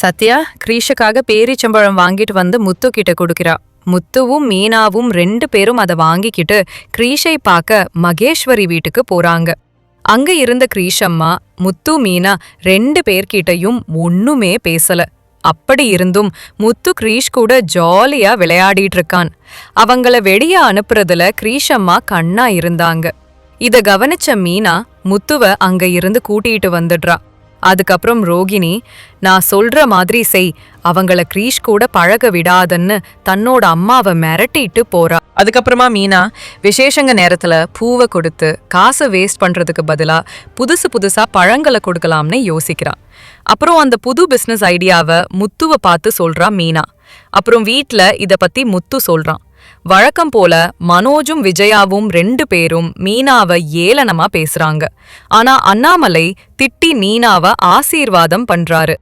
சத்யா கிரீஷுக்காக பேரிச்சம்பழம் வாங்கிட்டு வந்து முத்து கிட்ட கொடுக்கிறா. முத்துவும் மீனாவும் ரெண்டு பேரும் அதை வாங்கிக்கிட்டு கிரீஷை பார்க்க மகேஸ்வரி வீட்டுக்கு போறாங்க. அங்க இருந்த கிரீஷம்மா முத்து மீனா ரெண்டு பேர்கிட்டயும் ஒண்ணுமே பேசல. அப்படி இருந்தும் முத்து கிரீஷ் கூட ஜாலியா விளையாடிட்டு இருக்கான் அவங்கள வெளிய அனுப்புறதுல கிரீஷம்மா கண்ணா இருந்தாங்க. இத கவனிச்ச மீனா முத்துவ அங்க இருந்து கூட்டிட்டு வந்துடுறா. அதுக்கப்புறம் ரோகிணி நான் சொல்ற மாதிரி செய். அவங்கள கிரீஷ் கூட பழக விடாதன்னு தன்னோட அம்மாவை மிரட்டிட்டு போறா. அதுக்கப்புறமா மீனா விசேஷங்க நேரத்துல பூவை கொடுத்து காசை வேஸ்ட் பண்றதுக்கு பதிலா புதுசு புதுசா பழங்களை கொடுக்கலாம்னு யோசிக்கிறான் அப்புறம் அந்த புது பிசினஸ் ஐடியாவை முத்துவை பார்த்து சொல்றா மீனா. அப்புறம் வீட்ல இத பத்தி முத்து சொல்றான் வழக்கம் போல மனோஜும் விஜயாவும் ரெண்டு பேரும் மீனாவை ஏளனமா பேசுறாங்க. ஆனா அண்ணாமலை திட்டி மீனாவை ஆசீர்வாதம் பண்றாரு.